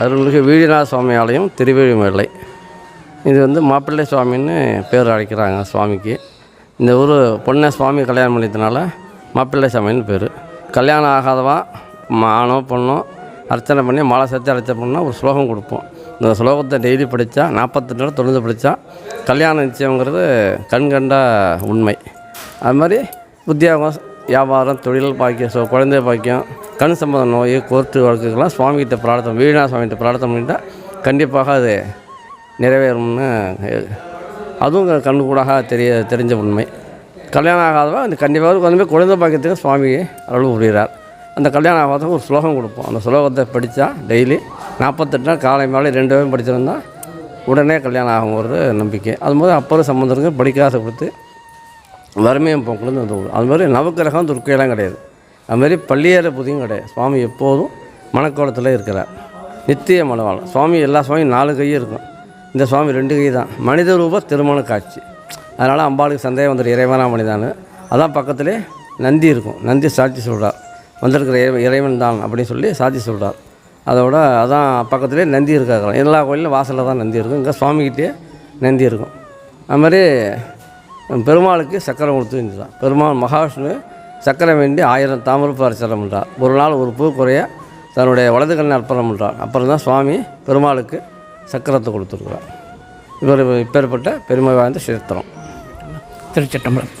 அருள்மிகு வீடிநாத சுவாமி ஆலயம் திருவேழிமலை இது வந்து மாப்பிள்ளை சுவாமின்னு பேர் அழைக்கிறாங்க சுவாமிக்கு. இந்த ஊர் பொண்ணை சுவாமி கல்யாணம் பண்ணியதுனால மாப்பிள்ளை சாமின்னு பேர். கல்யாணம் ஆகாதவன் ஆணோ பொண்ணோ அர்ச்சனை பண்ணி மாலை சேர்த்து அர்ச்சனை பண்ணால் ஒரு ஸ்லோகம் கொடுப்போம். இந்த ஸ்லோகத்தை டெய்லி படித்தா நாற்பத்தெட்டு நாள் தொழுந்து படித்தா கல்யாணம் நிச்சயங்கிறது கண்கண்ட உண்மை. அது மாதிரி உத்தியோகம் வியாபாரம் தொழில் பாக்கியம் ஸோ குழந்தை பாக்கியம் கண் சம்பந்த நோய் கோர்ட்டு வழக்குக்கெல்லாம் சுவாமிகிட்ட பிரார்த்தம் வீணா சுவாமிகிட்ட பிரார்த்தனை பண்ணிட்டால் கண்டிப்பாக அது நிறைவேறும்னு அதுவும் கண்ணு கூடாக தெரிய தெரிஞ்ச உண்மை. கல்யாணம் ஆகாதவா? அந்த கண்டிப்பாக வந்து குழந்தை பாக்கியத்துக்கு சுவாமி அருள் புரிகிறார். அந்த கல்யாணம் ஆகாதவங்க ஒரு ஸ்லோகம் கொடுப்போம். அந்த ஸ்லோகத்தை படித்தா டெய்லி நாற்பத்தெட்டு நாள் காலை மாலை ரெண்டு பேரும் படிச்சிருந்தால் உடனே கல்யாணம் ஆகுங்கிறது நம்பிக்கை. அது மாதிரி சம்பந்தருக்கு படிக்காத கொடுத்து வறுமையும் போக்குலேருந்து ஊர் அது மாதிரி நவக்கிரகம் துர்க்கையெல்லாம் கிடையாது. அது மாதிரி பள்ளியேற புதியும் கிடையாது. சுவாமி எப்போதும் மணக்கோலத்தில் இருக்கிறார். நித்திய மனவாளம் சுவாமி எல்லா சுவாமியும் நாலு கையும் இருக்கும். இந்த சுவாமி ரெண்டு கை தான். மனித ரூப திருமண காட்சி. அதனால் அம்பாளுக்கு சந்தேகம் வந்துடும் இறைவனா மனிதான்னு அதான் பக்கத்திலே நந்தி இருக்கும். நந்தி சாட்சி சொல்கிறார் வந்திருக்கிற இறை- இறைவன் தான் அப்படின்னு சொல்லி சாட்சி சொல்கிறார் அதோட அதான் பக்கத்திலே நந்தி இருக்காங்க எல்லா கோயிலும் வாசலில் தான் நந்தி இருக்கும். இங்கே சுவாமிக்கிட்டே நந்தி இருக்கும். அது மாதிரி பெருமாளுக்கு சக்கரம் கொடுத்து பெருமாள் மகாவிஷ்ணு சக்கரம் வேண்டி ஆயிரம் தாமிரப்பார் அர்ச்சனம் ஒரு நாள் ஒரு பூ குறைய தன்னுடைய வலது கண்ணை அர்ப்பணம் பண்ணுறார் அப்புறம் தான் சுவாமி பெருமாளுக்கு சக்கரத்தை கொடுத்துருக்குறார். இவர் இப்பேற்பட்ட பெருமை வாய்ந்த சேத்திரம். திருச்சிட்டம்பலம்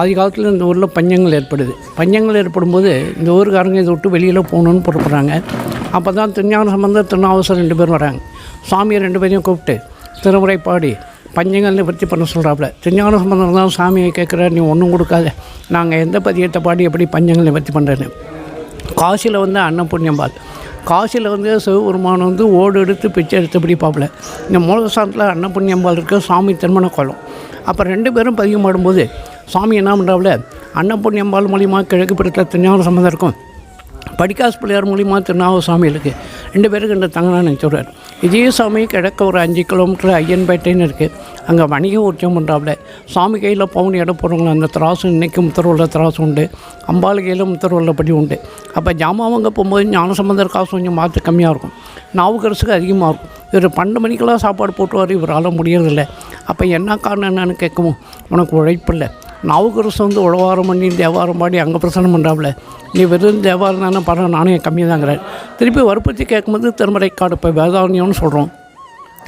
ஆதி காலத்தில் இந்த ஊரில் பஞ்சங்கள் ஏற்படுது. பஞ்சங்கள் ஏற்படும் போது இந்த ஊருக்காரங்க இதை விட்டு வெளியில் போகணுன்னு புறப்படுறாங்க. அப்போ தான் திருஞான சம்பந்தர் திருநாவசர் ரெண்டு பேரும் வராங்க. சாமியை ரெண்டு பேரையும் கூப்பிட்டு திருமுறை பாடி பஞ்சங்கள் நிவர்த்தி பண்ண சொல்கிறாப்புல திருஞான சம்பந்தம் தான் சாமியை கேட்குறாரு நீ ஒன்றும் கொடுக்காத. நாங்கள் எந்த பதியத்தை பாடி எப்படி பஞ்சங்கள் நிவர்த்தி பண்ணுறேன்னு காசியில் வந்து அன்னபுண்ணியம்பாள் காசியில் வந்து சிவபெருமான் வந்து ஓடு எடுத்து பிச்சை எடுத்தபடி பார்ப்பல இந்த மூலஸ்தானத்தில் அன்னபுண்ணியம்பாள் இருக்க சாமி திருமண கோலம். அப்போ ரெண்டு பேரும் பதிவு மாடும்போது சாமி என்ன பண்ணுறாப்புல அன்னபுண்ணியம்பாள் மூலியமாக கிழக்கு படத்தில் திருஞான சம்மந்தம் இருக்கும் படிக்காசு பிள்ளையார் மூலிமா திருநாவு இருக்குது ரெண்டு பேருக்கு இந்த தங்கனான்னு சொல்கிறார் இதே சாமி கிழக்க ஒரு அஞ்சு கிலோமீட்டர் ஐயன்பேட்டைன்னு இருக்குது அங்கே வணிக உற்சவம் பண்ணுறாப்புல சாமி கையில் பவுனி இடம் போடுறவங்கள அந்த திராசு இன்றைக்கும் முத்தரவுள்ள திராசு உண்டு. அம்பாள் கையில் முத்தரவுள்ள படி உண்டு. அப்போ ஜாமாவங்க போகும்போது ஞானசம்பந்தர் காசு கொஞ்சம் மாற்று கம்மியாக இருக்கும். நாவுக்கரசுக்கு அதிகமாக இருக்கும். இவர் பன்னெண்டு மணிக்கெல்லாம் சாப்பாடு போட்டுவார் இவரால் முடியறதில்ல. அப்போ என்ன காரணம் என்னன்னு கேட்கவும் உனக்கு உழைப்பு இல்லை. நாவுக்கரசு வந்து உழவாரம் பண்ணி தேவாரம் பாடி அங்கே பிரசனம் பண்ணுறாப்புல நீ வெறும் தேவாரம் தானே பரவாயில்ல நாணயம் கம்மி தாங்கிறேன் திருப்பி வற்பத்தி கேட்கும்போது திருமறை காடு இப்போ வேதாரண்யம்னு சொல்கிறோம்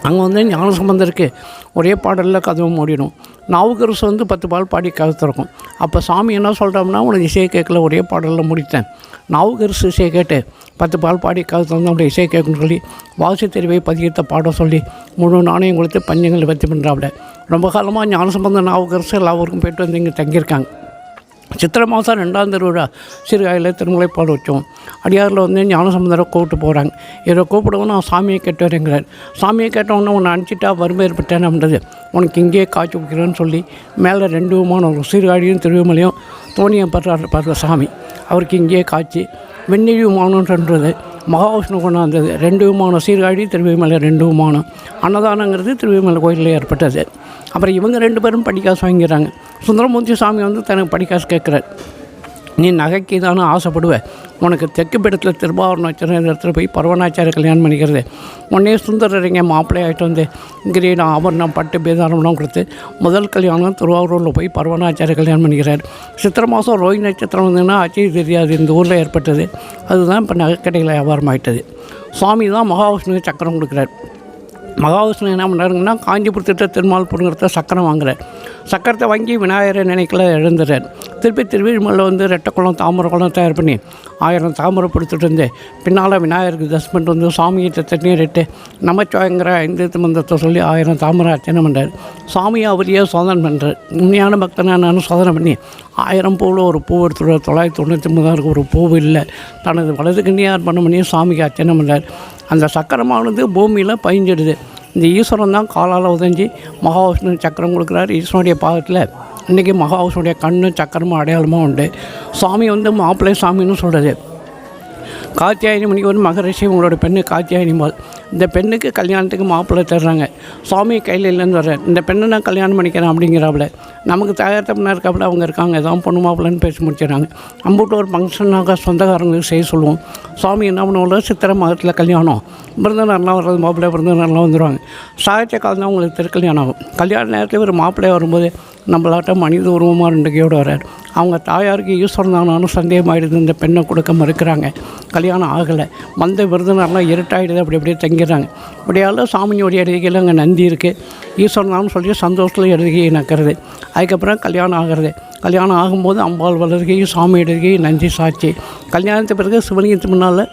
அங்கே வந்து ஞானசம்பந்தருக்கு ஒரே பாடலில் கதவை மூடிடும் நாவுக்கரசு வந்து பத்து பால் பாடி கதை அப்போ சாமி என்ன சொல்கிறோம்னா உனக்கு இசையை கேட்கல ஒரே பாடலில் முடித்தேன். நாவுக்கரசு இசையை கேட்டு பத்து பால் பாடி கதை திறந்து அவனுடைய இசையை கேட்கணும்னு சொல்லி வாசி தெரிவை பதியத்தை பாட சொல்லி முழு நாணயம் கொடுத்து பஞ்சங்கள் வெற்றி பண்ணுறாப்புல ரொம்ப காலமாக ஞானசம்பந்த நாவுக்கரசு எல்லா ஊருக்கும் போயிட்டு வந்து இங்கே தங்கியிருக்காங்க. சித்திரை மாதம் ரெண்டாம் திருவிழா சிறுகாயில் திருமலைப்பாடு வச்சோம் அடியாரில் வந்து ஞானசம்பந்தரை கூப்பிட்டு போகிறாங்க இதை கூப்பிடவும் நான் சாமியை கேட்டு வரேங்கிறார் சாமியை கேட்டவொன்னே உன்னை அனுப்பிச்சிட்டா வறுமை ஏற்பட்டேன் அப்படின்றது. உனக்கு இங்கேயே காய்ச்சி வைக்கிறேன்னு சொல்லி மேலே ரெண்டு விமானம் ஒரு சீர்காழியும் திருவிமலையும் தோணியம் படுறாரு பாருங்க சாமி. அவருக்கு இங்கேயே காய்ச்சி வெந்நீர் விமானம்ன்றது மகாவிஷ்ணு கொண்டாந்தது ரெண்டு விமானம் சீர்காழி திருவிமலை ரெண்டு விமானம். அன்னதானங்கிறது திருவிமலை கோயிலில் ஏற்பட்டது. அப்புறம் இவங்க ரெண்டு பேரும் படிக்காசு வாங்கிறாங்க சுந்தரமூர்த்தி சாமி வந்து தனக்கு படிக்காசு கேட்குறார். நீ நகைக்கு தானே ஆசைப்படுவ? உனக்கு தெற்கு பீடத்தில் திருபாவரணாச்சார இடத்துல போய் பரவனாச்சாரிய கல்யாணம் பண்ணிக்கிறது. உடனே சுந்தரரிங்க மாப்பிள்ளை ஆகிட்டு வந்து கிரீடம் ஆபரணம் பட்டு பேதாரம்லாம் கொடுத்து முதல் கல்யாணம் திருவாரூரில் போய் பரவனாச்சாரிய கல்யாணம் பண்ணிக்கிறார். சித்திரை மாதம் ரோஹி நட்சத்திரம் வந்ததுன்னா ஆச்சரிய தெரியாது. இந்த ஊரில் ஏற்பட்டது. அதுதான் இப்போ நகைக்கடையில் வியாபாரம் ஆகிட்டது சுவாமி தான் மகாவிஷ்ணு சக்கரம் கொடுக்குறார். மகாவிஷ்ணு என்ன பண்ணுறாருங்கன்னா காஞ்சிபுரத்திட்ட திருமால் புடுங்கிறத சக்கரம் வாங்குறார். சக்கரத்தை வாங்கி விநாயகரை நினைக்கல எழுந்துறார். திருப்பி திருவிழிமலையில் வந்து ரெட்டக்குளம் தாமரை குளம் தயார் பண்ணி ஆயிரம் தாமரை பிடிச்சிட்டு இருந்து பின்னால் விநாயகருக்கு தஸ்மெண்ட் வந்து சாமியை தண்ணீர் இட்டு நமச்சிவாயங்கிற ஐந்து மந்திரத்தை சொல்லி ஆயிரம் தாமரை அர்ச்சனை பண்ணுறார் சாமியை அவரையே சோதனை பண்ணுறார் உண்மையான பக்தனானு சோதனை பண்ணி ஆயிரம் பூவில் ஒரு பூ எடுத்துகிட்டு தொள்ளாயிரத்தி தொண்ணூற்றி ஒன்பதாருக்கு ஒரு பூ இல்லை. தனது வலது கண்ணியார் பண்ண பண்ணி சாமிக்கு அர்ச்சனை பண்ணுறார் அந்த சக்கரமானது பூமியில் பயஞ்சிடுது இந்த ஈஸ்வரன் தான் காலால் உதஞ்சி மகாவிஷ்ணு சக்கரம் கொடுக்குறாரு ஈஸ்வரனுடைய பாகத்தில் இன்றைக்கி மகாவிஷ்ணுடைய கண்ணு சக்கரமும் அடையாளமும் உண்டு. சாமி வந்து மாப்பிள்ளை சாமின்னு சொல்கிறது காத்தியாயினி மணிக்கு வந்து மகரிஷி உங்களோட பெண்ணு காத்தியாயினி இந்த பெண்ணுக்கு கல்யாணத்துக்கு மாப்பிள்ளை தர்றாங்க. சுவாமி கையில் இல்லைன்னு வர்றார் இந்த பெண்ணை நான் கல்யாணம் பண்ணிக்கிறேன் அப்படிங்கிறாப்புல. நமக்கு தயார் தப்பினா இருக்காப்புல அவங்க இருக்காங்க. ஏதாவது பொண்ணு மாப்பிள்ளைன்னு பேசி முடிச்சிடறாங்க அம்புட்டு ஒரு ஃபங்க்ஷனாக சொந்தக்காரங்களுக்கு செய்ய சொல்லுவோம். சுவாமி என்ன பண்ணுவோம் சித்திரை மாதத்தில் கல்யாணம். விருந்தினர்லாம் வர்றது மாப்பிள்ளை விருந்தினர்லாம் வந்துடுவாங்க சாகித்ய காலம் தான் உங்களுக்கு திருக்கல்யாணம் ஆகும். கல்யாண நேரத்தில் ஒரு மாப்பிள்ளையாக வரும்போது நம்மளாட்ட மனித உருவமாக ரெண்டு கையோடு வர்றார். அவங்க தாயாருக்கு ஈஸ்வரன் தானும் சந்தேகமாயிடுது. இந்த பெண்ணை கொடுக்க மறுக்கிறாங்க. கல்யாணம் ஆகலை. வந்த விருதுனர்லாம் இருட்டாயிடுது. அப்படி அப்படியே தங்கிடுறாங்க. அப்படியால சாமியோடைய அருகையில் அங்கே நந்தி இருக்குது ஈஸ்வரன் தான் சொல்லி சந்தோஷத்தில் எழுதுகையை நக்கிறது. அதுக்கப்புறம் கல்யாணம் ஆகிறது. கல்யாணம் ஆகும்போது அம்பாள் வளர்கையும் சாமி எழுதுகை நந்தி சாட்சி. கல்யாணத்துக்கு பிறகு சிவலிங்கத்து முன்னால்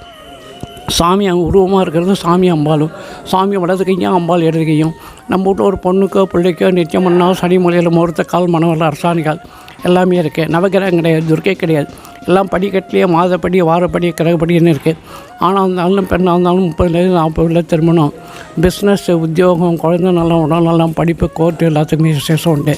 சாமி உருவமாக இருக்கிறது சாமி அம்பாலும் சாமி வலது கையும் அம்பாள் இடது கையும் நம்ம வீட்டில் ஒரு பொண்ணுக்கோ பிள்ளைக்கோ நிச்சயம் பண்ணால் சனி மூலையில் முகூர்த்த கால் மணவரில் அரசாணிகால் எல்லாமே இருக்குது நவகிரகம் கிடையாது துர்க்கை கிடையாது. எல்லாம் படிக்கட்டிலேயே மாதப்படி வாரப்படி கிரகப்படின்னு இருக்குது ஆனால் இருந்தாலும் பெண்ணாக இருந்தாலும் முப்பதுலேருந்து நாற்பதுல திருமணம். பிஸ்னஸ் உத்தியோகம் குழந்தை நல்லா உடல் நல்லா படிப்பு கோர்ட்டு எல்லாத்துக்குமே விசேஷம் உண்டு.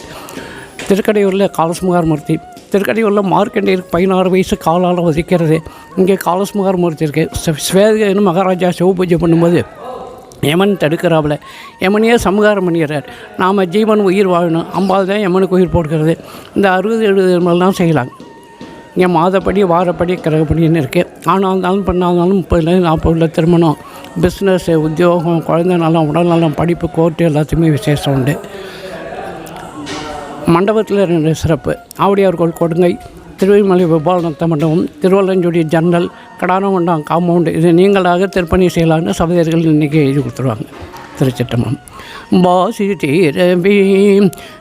திருக்கடையூரில் காலசுமகாரமூர்த்தி திருக்கடையூரில் மார்க்கண்டேயருக்கு பதினாறு வயசு காலால் வசிக்கிறது இங்கே காலசுமகாரமூர்த்தி இருக்குது ஸ்வேதகன்னு மகாராஜா சிவ பூஜை பண்ணும்போது யமன் தடுக்கிறாப்புல யமனையே சமகாரம் பண்ணிடுறார் நாம் ஜீவன் உயிர் வாழணும். அம்பால் தான் யமனுக்கு உயிர் போடுகிறது. இந்த அறுபது எழுபது மாதிரிலாம் செய்யலாம். இங்கே மாதப்படி வாரப்படி கிரகப்படின்னு இருக்குது ஆனால் இருந்தாலும் பண்ணாதாலும் இருந்தாலும் நாற்பது உள்ள திருமணம். பிஸ்னஸ்ஸு உத்தியோகம் குழந்தை நலம் உடல் நலம் படிப்பு கோர்ட்டு எல்லாத்தையுமே விசேஷம் உண்டு. மண்டபத்தில் ரெண்டு சிறப்பு. ஆவுடையார் கோயில் கொடுங்கை. திருவிமலை விபாலநத்த மண்டபம் திருவள்ளஞ்சோடி ஜன்னல் கடாரமண்டம் காம்பவுண்டு இது நீங்களாக திருப்பணி செய்யலாம்னு சபதியர்கள் இன்றைக்கி எழுதி கொடுத்துருவாங்க. திருச்சிட்டம்பலம் பாசி தீரவி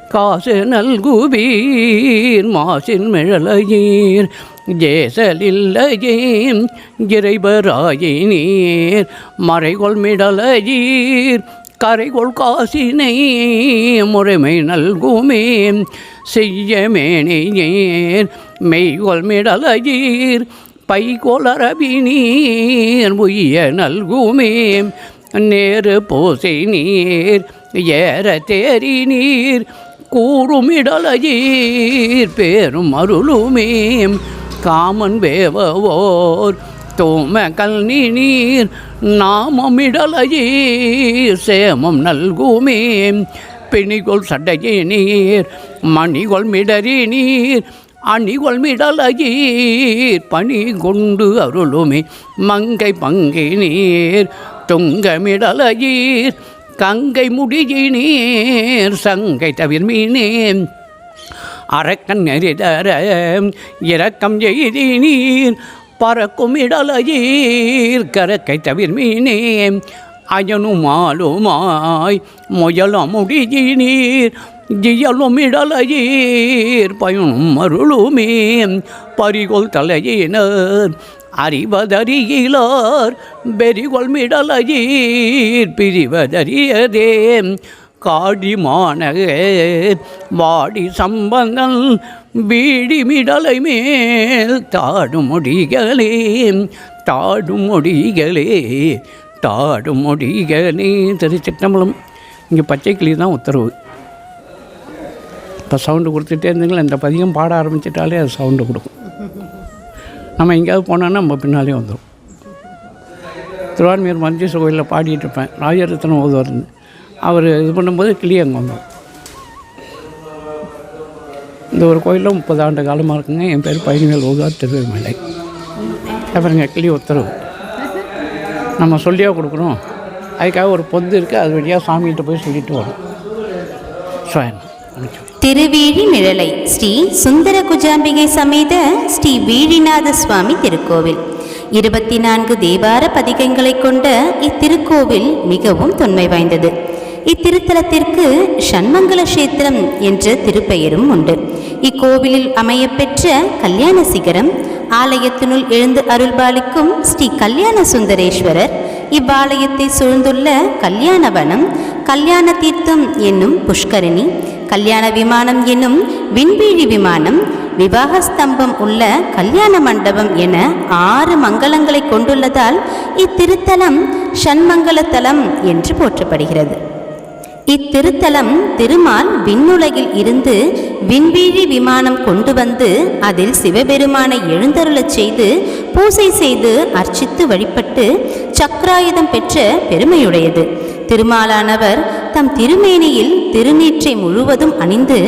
காசு நல்குபீர் மாசின் மிழலையீர் ஜேசலில்லையீர் இறைபராயினீர் மறைகொள் மிடலையீர் கரைகொள் காசினை முறைமை நல்குமே. செய்ய மேனையீர் மெய்கொள் மிடலையீர் பைகொளரபி நீர் உய்ய நல்குமே. நேரு பூசை நீர் ஏற தேரி நீர் கூறுமிடலையீர் பேரும் அருளுமே. காமன் வேவோர் தோம நீர் நாமமிடலையீர் சேமம் நல்குமே. பிணிகொள் சட்டையே நீர் மணிகொள் மிடறி நீர் அணிகொள் மிடலையீர் பணி கொண்டு அருளுமே. மங்கை பங்கை நீர் தொங்கமிடலையீர் கங்கை முடியினீர் சங்கை தவிர்மீனேன் அரக்கன் நெறிதர இரக்கம் எய்தி நீர் பறக்கும் இடலையீர் கரக்கை தவிர்மீனே. அயனுமாலுமாய் முயலும் முடியி நீர் ஜியலும் இடலையீர் பயனும் அருளுமே. பறிகொள் தலையினர் அறிவதறியிலார். பெரிகொள் மிடலையீர் பிரிவதறியதே. காடி மாநகர் வாடி சம்பந்தன் வீடி மிடலை மேல் தாடும் முடிகளே தாடும் முடிகளே தாடும் முடிகளே திருச்சிட்டம்பலம் இங்கே பச்சை கிளி தான் உத்தரவு. இப்போ சவுண்டு கொடுத்துட்டே இருந்தீங்களா இந்த பதிகம் பாட ஆரம்பிச்சிட்டாலே அது சவுண்டு கொடுக்கும். நம்ம எங்கேயாவது போனோன்னா நம்ம பின்னாலே வந்துடும் திருவான்மையூர் மஞ்சேஸ்வர கோயிலில் பாடிட்டு இருப்பேன். ராஜரத்னம் ஓதுவார். அவர் இது பண்ணும்போது கிளியங்கொம்பு இந்த ஒரு கோயிலில் முப்பது ஆண்டு காலமாக இருக்குங்க. என் பேர் பயணிகள் ஓகா திருவேமலை அப்புறங்க கிளி உத்தரவு நம்ம சொல்லியாக கொடுக்குறோம். அதுக்காக ஒரு பொந்து இருக்குது அது வழியாக சாமிகிட்ட போய் சொல்லிட்டு வரும். சுவாயம். வணக்கம். திருவீழிமிழலை ஸ்ரீ சுந்தர குஜாம்பிகை சமேத ஸ்ரீ வீழிநாத சுவாமி திருக்கோவில். இருபத்தி நான்கு தேவார பதிகங்களை கொண்ட இத்திருக்கோவில் மிகவும் தொன்மை வாய்ந்தது. இத்திருத்தலத்திற்கு சண்மங்கல கஷேத்திரம் என்ற திருப்பெயரும் உண்டு. இக்கோவிலில் அமையப்பெற்ற கல்யாண சிகரம் ஆலயத்தினுள் எழுந்து அருள்பாலிக்கும் ஸ்ரீ கல்யாண சுந்தரேஸ்வரர் இவ்வாலயத்தை சூழ்ந்துள்ள கல்யாணவனம் கல்யாண தீர்த்தம் என்னும் புஷ்கரணி கல்யாண விமானம் என்னும் விண்வீழி விமானம் விவாக ஸ்தம்பம் உள்ள கல்யாண மண்டபம் என ஆறு மங்களங்களை கொண்டுள்ளதால் இத்திருத்தலம் ஷண்மங்கல என்று போற்றப்படுகிறது. இத்திருத்தலம் திருமால் விண்ணுலகில் இருந்து விண்வீழி விமானம் கொண்டு வந்து அதில் சிவபெருமானை எழுந்தருளச் செய்து பூசை செய்து அர்ச்சித்து வழிபட்டு சக்கராயுதம் பெற்ற பெருமையுடையது. திருமாலானவர் தம் திருமேனியில் திருநீற்றை முழுவதும் அணிந்து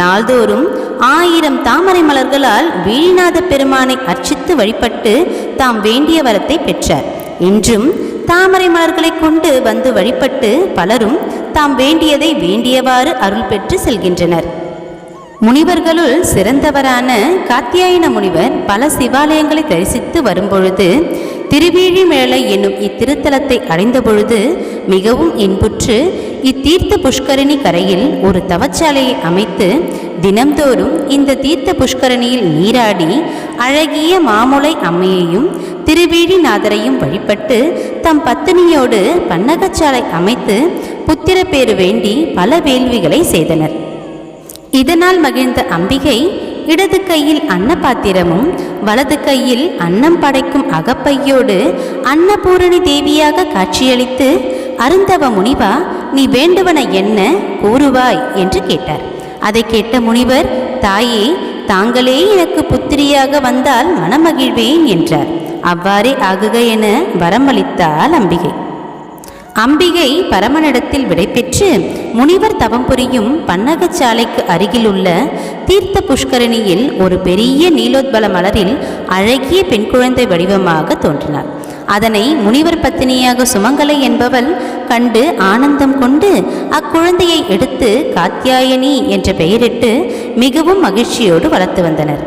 நாள்தோறும் ஆயிரம் தாமரை மலர்களால் வீழிநாத பெருமானை அர்ச்சித்து வழிபட்டு தாம் வேண்டிய வரத்தை பெற்றார். இன்றும் தாமரை மலர்களை கொண்டு வந்து வழிபட்டு பலரும் தாம் வேண்டியதை வேண்டியவாறு அருள் பெற்று செல்கின்றனர். முனிவர்களுள் சிறந்தவரான காத்தியாயன முனிவர் பல சிவாலயங்களை தரிசித்து வரும்பொழுது திருவேழிமேளை என்னும் இத்திருத்தலத்தை அடைந்த பொழுது மிகவும் இன்புற்று இத்தீர்த்த புஷ்கரணி கரையில் ஒரு தவச்சாலையை அமைத்து தினம்தோறும் இந்த தீர்த்த புஷ்கரணியில் நீராடி அழகிய மாமுலை அம்மையையும் திருவேழிநாதரையும் வழிபட்டு தம் பத்தினியோடு பன்னகச்சாலை அமைத்து புத்திரப்பேறு வேண்டி பல வேள்விகளை செய்தனர். இதனால் மகிழ்ந்த அம்பிகை இடது கையில் அன்னபாத்திரமும் வலது கையில் அன்னம் படைக்கும் அகப்பையோடு அன்னபூரணி தேவியாக காட்சியளித்து அருந்தவ முனிவா நீ வேண்டுவன என்ன கூறுவாய்? என்று கேட்டார். அதை கேட்ட முனிவர் தாயே தாங்களே எனக்கு புத்திரியாக வந்தால் மனமகிழ்வேன் என்றார். அவ்வாறே ஆகுக என வரமளித்தாள் அம்பிகை. அம்பிகை பரமனிடத்தில் விடைபெற்று முனிவர் தவம் புரியும் பன்னகச்சாலைக்கு அருகிலுள்ள தீர்த்த புஷ்கரணியில் ஒரு பெரிய நீலோத்பல மலரில் அழகிய பெண் குழந்தை வடிவமாக தோன்றினார். அதனை முனிவர் பத்தினியாக சுமங்கலை என்பவள் கண்டு ஆனந்தம் கொண்டு அக்குழந்தையை எடுத்து காத்தியாயனி என்ற பெயரிட்டு மிகவும் மகிழ்ச்சியோடு வளர்த்து வந்தனர்.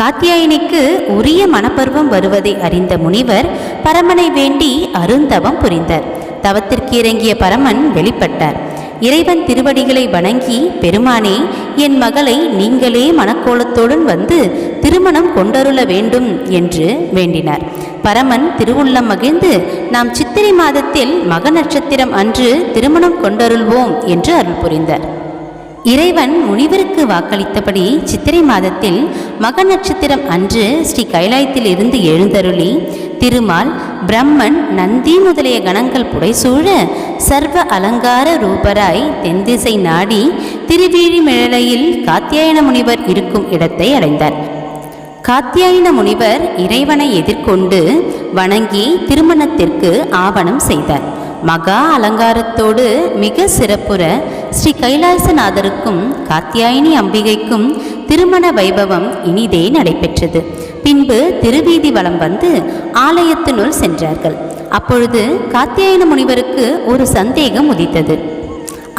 காத்தியாயனிக்கு உரிய மனப்பருவம் வருவதை அறிந்த முனிவர் பரமனை வேண்டி அருந்தவம் புரிந்தார். தவத்திற்கு இறங்கிய பரமன் வெளிப்பட்டார். இறைவன் திருவடிகளை வணங்கி பெருமானே என் மகளை நீங்களே மனக்கோலத்துடன் வந்து திருமணம் கொண்டருள வேண்டும் என்று வேண்டினார். பரமன் திருவுள்ளம் மகிழ்ந்து நாம் சித்திரை மாதத்தில் மக நட்சத்திரம் அன்று திருமணம் கொண்டருள்வோம் என்று அருள் புரிந்தார். இறைவன் முனிவருக்கு வாக்களித்தபடி சித்திரை மாதத்தில் மக நட்சத்திரம் அன்று ஸ்ரீ கைலாயத்தில் இருந்து எழுந்தருளி திருமால் பிரம்மன் நந்தி முதலிய கணங்கள் புடைசூழ சர்வ அலங்கார ரூபராய் தென்திசை நாடி திருவீழிமிழலையில் காத்தியாயன முனிவர் இருக்கும் இடத்தை அடைந்தார். காத்தியாயன முனிவர் இறைவனை எதிர்கொண்டு வணங்கி திருமணத்திற்கு ஆவணம் செய்தார். மகா அலங்காரத்தோடு மிக சிறப்புற ஸ்ரீ கைலாசநாதருக்கும் காத்தியாயினி அம்பிகைக்கும் திருமண வைபவம் இனிதே நடைபெற்றது. பின்பு திருவீதி வலம் வந்து ஆலயத்தினுள் சென்றார்கள். அப்பொழுது காத்தியாயன முனிவருக்கு ஒரு சந்தேகம் உதித்தது.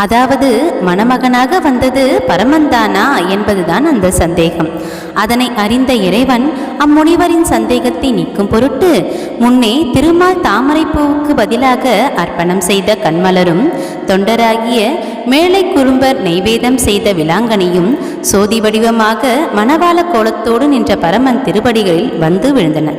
அதாவது மணமகனாக வந்தது பரமந்தானா என்பதுதான் அந்த சந்தேகம். அதனை அறிந்த இறைவன் அம்முனிவரின் சந்தேகத்தை நீக்கும் பொருட்டு முன்னே திருமால் தாமரைப்பூவுக்கு பதிலாக அர்ப்பணம் செய்த கண்மலரும் தொண்டராகிய மேலை குறும்பர் நெய்வேதம் செய்த விலாங்கனையும் சோதி வடிவமாக மணவாள கோலத்தோடு நின்ற பரமன் திருப்படிகளில் வந்து விழுந்தன.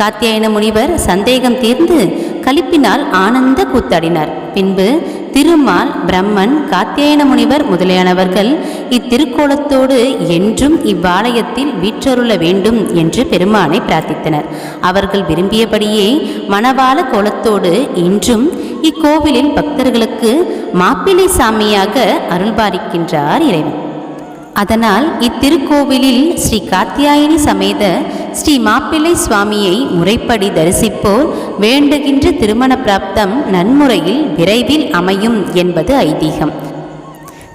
காத்தியாயன முனிவர் சந்தேகம் தீர்ந்து களிப்பினால் ஆனந்த கூத்தாடினார். பின்பு திருமால் பிரம்மன் காத்தியாயன முனிவர் முதலியானவர்கள் இத்திருக்கோலத்தோடு என்றும் இவ்வாலயத்தில் வீற்றருள வேண்டும் என்று பெருமானை பிரார்த்தித்தனர். அவர்கள் விரும்பியபடியே மணவாள கோலத்தோடு இன்றும் இக்கோவிலில் பக்தர்களுக்கு மாப்பிள்ளை சாமியாக அருள்பாலிக்கின்றார் இறைவன். அதனால் இத்திருக்கோவிலில் ஸ்ரீ காத்தியாயினி சமேத ஸ்ரீ மாப்பிள்ளை சுவாமியை முறைப்படி தரிசிப்போர் வேண்டுகின்ற திருமண பிராப்தம் நன்முறையில் விரைவில் அமையும் என்பது ஐதீகம்.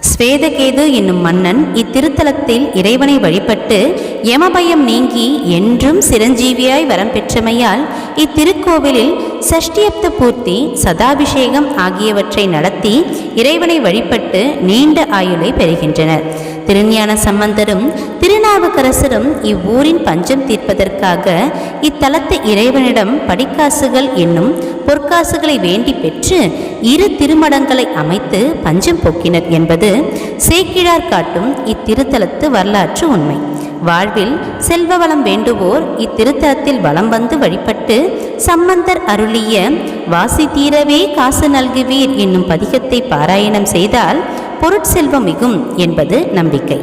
ஸ்வேதகேது என்னும் மன்னன் இத்திருத்தலத்தில் இறைவனை வழிபட்டு யமபயம் நீங்கி என்றும் சிரஞ்சீவியாய் வரம் பெற்றமையால் இத்திருக்கோவிலில் சஷ்டியப்த பூர்த்தி சதாபிஷேகம் ஆகியவற்றை நடத்தி இறைவனை வழிபட்டு நீண்ட ஆயுளை பெறுகின்றனர். திருஞான சம்பந்தரும் திருநாவுக்கரசரும் இவ்வூரின் பஞ்சம் தீர்ப்பதற்காக இத்தலத்து இறைவனிடம் படிக்காசுகள் என்னும் பொற்காசுகளை வேண்டி பெற்று இரு திருமடங்களை அமைத்து பஞ்சம் போக்கினர் என்பது சேக்கிழார் காட்டும் இத்திருத்தலத்து வரலாற்று உண்மை. வாழ்வில் செல்வ வளம் வேண்டுவோர் இத்திருத்தலத்தில் வலம் வந்து வழிபட்டு சம்பந்தர் அருளிய வாசி தீரவே காசு நல்குவீர் என்னும் பதிகத்தை பாராயணம் செய்தால் பொருட்செல்வம் மிகும் என்பது நம்பிக்கை.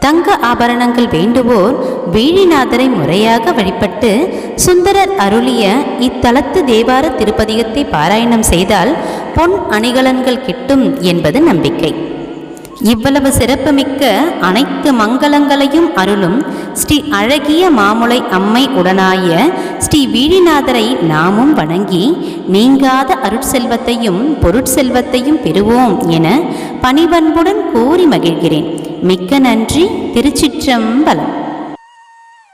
தங்க ஆபரணங்கள் வேண்டுவோர் வீழிநாதரை முறையாக வழிபட்டு சுந்தரர் அருளிய இத்தலத்து தேவார திருப்பதிகத்தை பாராயணம் செய்தால் பொன் அணிகலன்கள் கிட்டும் என்பது நம்பிக்கை. இவ்வளவு சிறப்புமிக்க அனைத்து மங்களங்களையும் அருளும் ஸ்ரீ அழகிய மாமுலை அம்மை உடனாய ஸ்ரீ வீழிநாதரை நாமும் வணங்கி நீங்காத அருட்செல்வத்தையும் பொருட்செல்வத்தையும் பெறுவோம் என பணிவன்புடன் கூறி மகிழ்கிறேன். மிக்க நன்றி. திருச்சிற்றம்பலம்.